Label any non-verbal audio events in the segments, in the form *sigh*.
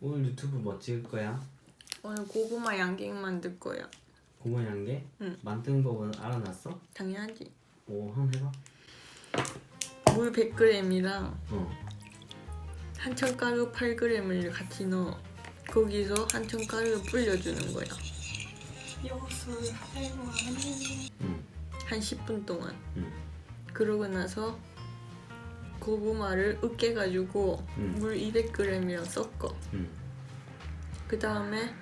오늘 유튜브 뭐 찍을 거야? 오늘 고구마 양갱 만들 거야. 고모 양게? 응. 만드는 법은 알아놨어? 당연하지. 오 한번 해봐 물 100g이랑 어 한천가루 8g을 같이 넣어. 거기서 한천가루를 불려주는 거야. 응. 한 10분 동안. 응. 그러고 나서 고구마를 으깨가지고 응. 물 200g이랑 섞어. 응. 그 다음에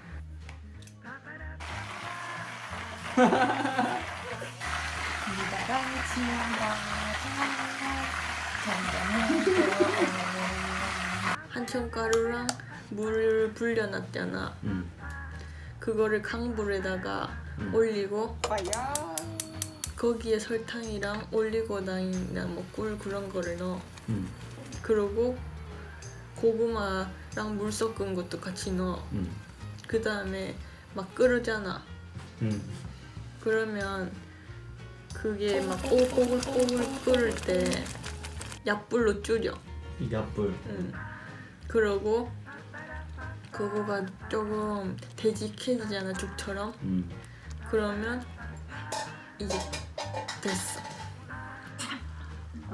미다랑 지나가 *laughs* 한천 가루랑 물을 불려놨잖아. 응. 그거를 강불에다가 응. 올리고 거기에 설탕이랑 올리고당이나 뭐 꿀 그런 거를 넣어. 응. 그러고 고구마랑 물 섞은 것도 같이 넣어. 응. 그 다음에 막 끓으잖아. 응. 그러면 그게 막 오글오글 끓을 때 약불로 줄여. 이 약불 응. 그러고 그거가 조금 되직해지잖아 죽처럼. 응. 그러면 이제 됐어.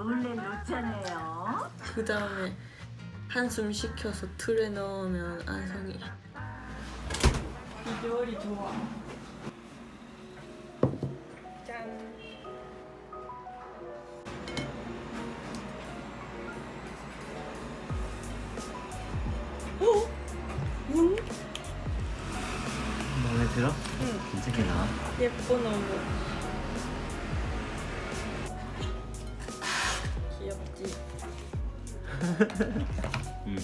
놀래 놓잖아요. 그 다음에 한숨 식혀서 틀에 넣으면 안성이. 비주얼이 좋아. 짠. 어? 문? 마음에 들어? 응. 괜찮게 나와? 예뻐 너무. 귀엽지. 응.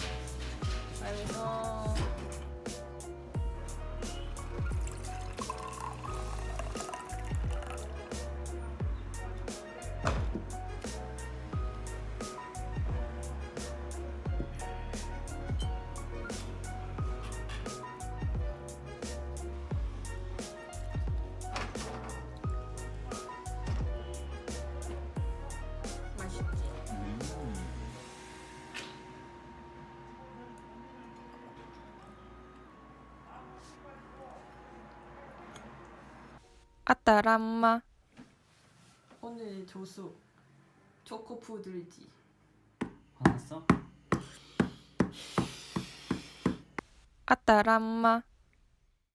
완성. 맛 아따람마 오늘 조수 초코푸들지. 화났어? 아따람마